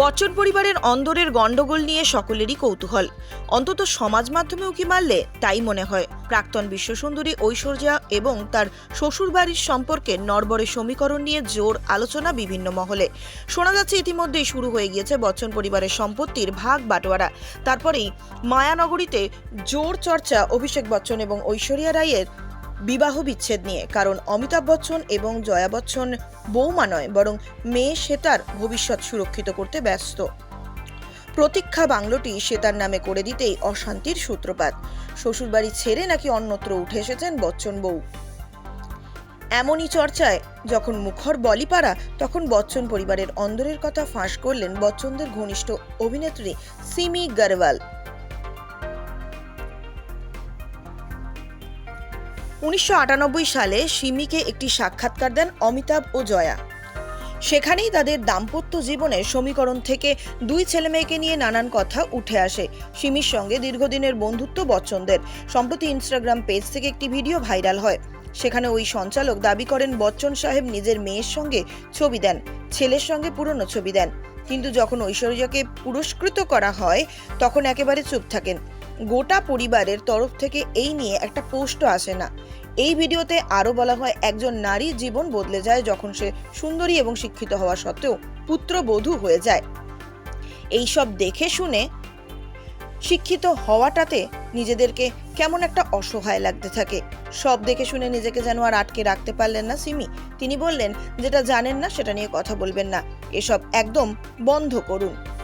বচ্চন পরিবারের অন্দরের গণ্ডগোল নিয়ে সকলেরই কৌতূহল। অন্তত সমাজ মাধ্যমে উকি মারলে তাই মনে হয়। প্রাক্তন বিশ্বসুন্দরী ঐশ্বর্যা এবং তার শ্বশুরবাড়ির সম্পর্কে নরবরে সমীকরণ নিয়ে জোর আলোচনা বিভিন্ন মহলে। শোনা যাচ্ছে ইতিমধ্যেই শুরু হয়ে গিয়েছে বচ্চন পরিবারের সম্পত্তির ভাগ বাটোয়ারা। তারপরেই মায়ানগরীতে জোর চর্চা, অভিষেক বচ্চন এবং ঐশ্বরিয়া রায়ের বিবাহ বিচ্ছেদ নিয়ে, কারণ অমিতাভ বচ্চন এবং জয়া বচ্চন বৌমা নয়, বরং মেয়ে শ্বেতার ভবিষ্যৎ সুরক্ষিত করতে ব্যস্ত। প্রতীক্ষা বাংলোটি শ্বেতার নামে করে দিতেই অশান্তির সূত্রপাত। শ্বশুরবাড়ি ছেড়ে নাকি অন্যত্র উঠে এসেছেন বচ্চন বউ। এমনই চর্চায়, যখন মুখর বলিপাড়া, তখন বচ্চন পরিবারের অন্দরের কথা ফাঁস করলেন বচ্চনদের ঘনিষ্ঠ অভিনেত্রী সিমি গারওয়াল। উনিশশো আটানব্বই সালে সিমিকে একটি সাক্ষাৎকার দেন অমিতাভ ও জয়া। সেখানেই তাদের দাম্পত্য জীবনের সমীকরণ থেকে দুই ছেলে মেয়েকে নিয়ে নানান কথা উঠে আসে। সিমির সঙ্গে দীর্ঘদিনের বন্ধুত্ব বচ্চনদের। সম্প্রতি ইনস্টাগ্রাম পেজ থেকে একটি ভিডিও ভাইরাল হয়। সেখানে ওই সঞ্চালক দাবি করেন, বচ্চন সাহেব নিজের মেয়ের সঙ্গে ছবি দেন, ছেলের সঙ্গে পুরনো ছবি দেন। কিন্তু যখন ঐশ্বর্যাকে পুরস্কৃত করা হয়, তখন একেবারে চুপ থাকেন। গোটা পরিবারের তরফ থেকে এই নিয়ে একটা পোস্টও আসে না। এই ভিডিওতে আরও বলা হয়, একজন নারীর জীবন বদলে যায় যখন সে সুন্দরী এবং শিক্ষিত হওয়া সত্ত্বেও পুত্রবধূ হয়ে যায়। এই সব দেখে শুনে শিক্ষিত হওয়াটাতে নিজেদেরকে কেমন একটা অসহায় লাগতে থাকে। সব দেখে শুনে নিজেকে যেন আর আটকে রাখতে পারলেন না সিমি। তিনি বললেন, যেটা জানেন না সেটা নিয়ে কথা বলবেন না। এসব একদম বন্ধ করুন।